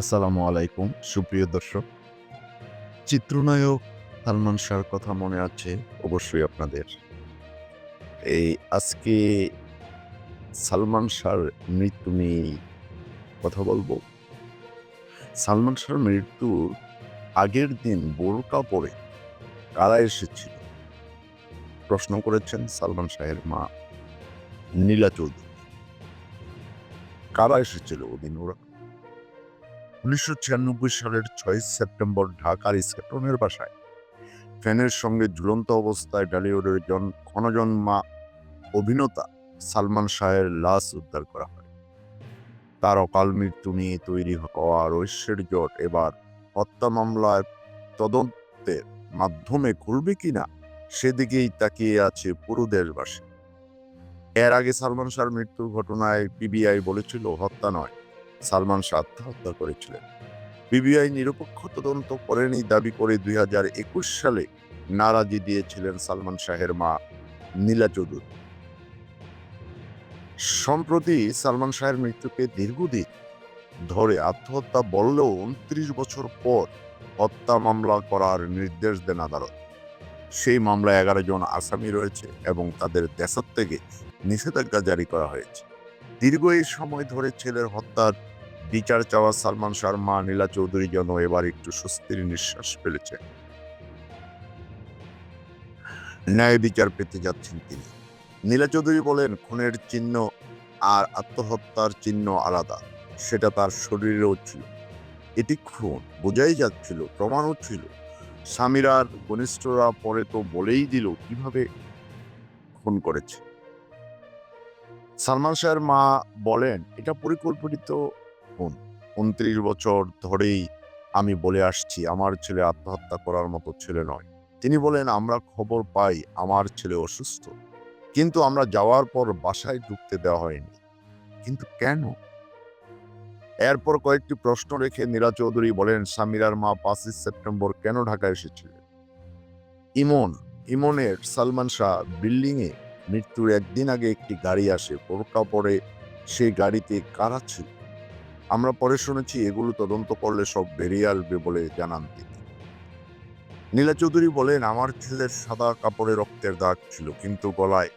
আসসালামু আলাইকুম, সুপ্রিয় দর্শক। চিত্রনায়ক সালমান শাহর কথা মনে আছে অবশ্যই আপনাদের। এই আজকে সালমান শাহর মৃত্যু নিয়ে কথা বলব। সালমান শাহর মৃত্যুর আগের দিন বোরকা পরে কারা এসেছিল? প্রশ্ন করেছেন সালমান শাহের মা নীলা চৌধুরী। কারা এসেছিল ওদিন ওরা? উনিশশো ছিয়ানব্বই সালের ছয় সেপ্টেম্বর ঢাকার স্কেটনের বাসায়। ফ্যানের সঙ্গে ঝুলন্ত অবস্থায় ডালিউডের জন ক্ষণজন্মা অভিনেতা সালমান শাহের লাশ উদ্ধার করা হয়। তার অকাল মৃত্যু নিয়ে তৈরি হওয়া জট এবার হত্যা মামলার তদন্তের মাধ্যমে খুলবে কিনা সেদিকেই তাকিয়ে আছে পুরো দেশবাসী। এর আগে সালমান শাহর মৃত্যুর ঘটনায় পিবিআই বলেছিল, হত্যা নয়। সালমান শাহ আত্মহত্যা করেছিলেন। বিবিআই নিরপেক্ষ তদন্ত করেনি দাবি করে দুই হাজার একুশ সালে নারাজি দিয়েছিলেন সালমান শাহের মা নীলা চৌধুরী। সম্প্রতি সালমান শাহের মৃত্যুকে দীর্ঘদিন ধরে আত্মহত্যা বললেও উনত্রিশ বছর পর হত্যা মামলা করার নির্দেশ দেন আদালত। সেই মামলায় এগারো জন আসামি রয়েছে এবং তাদের দেশত থেকে নিষেধাজ্ঞা জারি করা হয়েছে। দীর্ঘ এই সময় ধরে ছেলের হত্যার বিচার চাওয়া সালমান শাহর মা নীলা চৌধুরী যেন এবার একটু স্বস্তির নিঃশ্বাস ফেলেছে। ন্যায় বিচার পেতে যাচ্ছেন তিনি। নীলা চৌধুরী বলেন, খুনের চিহ্ন আর আত্মহত্যার চিহ্ন আলাদা। সেটা তার শরীরেও ছিল। এটি খুন। বোঝাই যাচ্ছিল, প্রমাণও ছিল। স্বামীর আর ঘনিষ্ঠরা পরে তো বলেই দিল কীভাবে খুন করেছে। সালমান শাহের মা বলেন, এটা পরিকল্পিত খুন উনত্রিশ বছর ধরেই আমি বলে আসছি, আমার ছেলে আত্মহত্যা করার মতো ছেলে নয়। তিনি বলেন, আমরা খবর পাই, আমার ছেলে অসুস্থ। কিন্তু আমরা যাওয়ার পর বাসায় ঢুকতে দেওয়া হয়নি। কিন্তু কেন? এরপর কয়েকটি প্রশ্ন রেখে নীলা চৌধুরী বলেন, সামিরার মা পাঁচই সেপ্টেম্বর কেন ঢাকা এসেছিলেন? ইমন, ইমনের সালমান শাহ বিল্ডিং এ মৃত্যুর একদিন আগে একটি গাড়ি আসে। বোরকা পরে সেই গাড়িতে কারা ছিল? আমরা পরে শুনেছি এগুলো তদন্ত করলে সব বেরিয়ে আসবে বলে জানান তিনি। নীলা চৌধুরী বলেন, আমার ছেলের সাদা কাপড়ে রক্তের দাগ ছিল, কিন্তু গলায়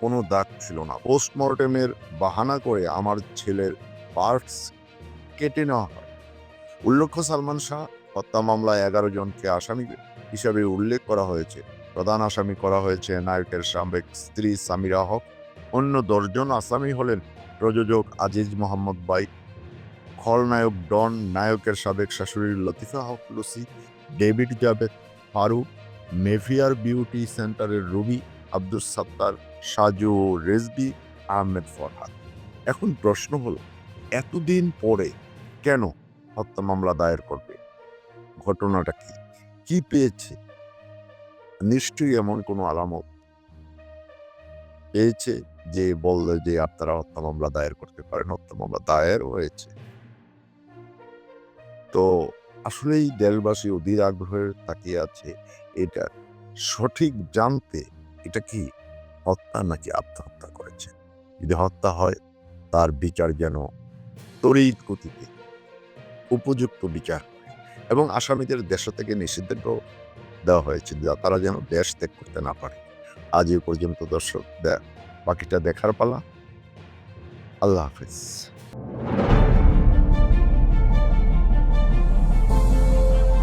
কোনো দাগ ছিল না। পোস্টমর্টেমের বাহানা করে আমার ছেলের পার্টস কেটে নেওয়া হয়। উল্লেখ্য, সালমান শাহ, হত্যা মামলায় এগারো জনকে আসামি হিসাবে উল্লেখ করা হয়েছে। প্রধান আসামি করা হয়েছে নায়কের সাবেক স্ত্রী সামিরা হক। অন্য দশজন আসামি হলেন প্রযোজক আজিজ মোহাম্মদ বাই খলনায়ক ডন নায়কের সাবেক শাশুড়ি Latifa Haque Lucy David Javed Farooq Mayfair beauty সেন্টারের রবি আব্দুল সাত্তার, সাজু রেজবি, আহমেদ ফরহাদ। এখন প্রশ্ন হলো, এতদিন পরে কেন হত্যা মামলা দায়ের করবে? ঘটনাটা কি? কি পেয়েছে? নিশ্চয়ই এমন কোনো আলামত পেয়েছে যে বললে যে আপনারা হত্যা মামলা দায়ের করতে পারেন, হত্যা মামলা দায়ের হয়েছে। তো আসলেই দেশবাসী অধীর আগ্রহের তাকিয়ে আছে এটা সঠিক জানতে এটা কি হত্যা নাকি আত্মহত্যা করেছে? যদি হত্যা হয়, তার বিচার যেন তড়িৎ গতিতে উপযুক্ত বিচার এবং আসামিদের দেশ থেকে নিষেধাজ্ঞা দেওয়া হয়েছে তারা যেন দেশ ত্যাগ করতে না পারে। আজ এ পর্যন্ত দর্শক বাকিটা দেখার পালা। আল্লাহ হাফিজ।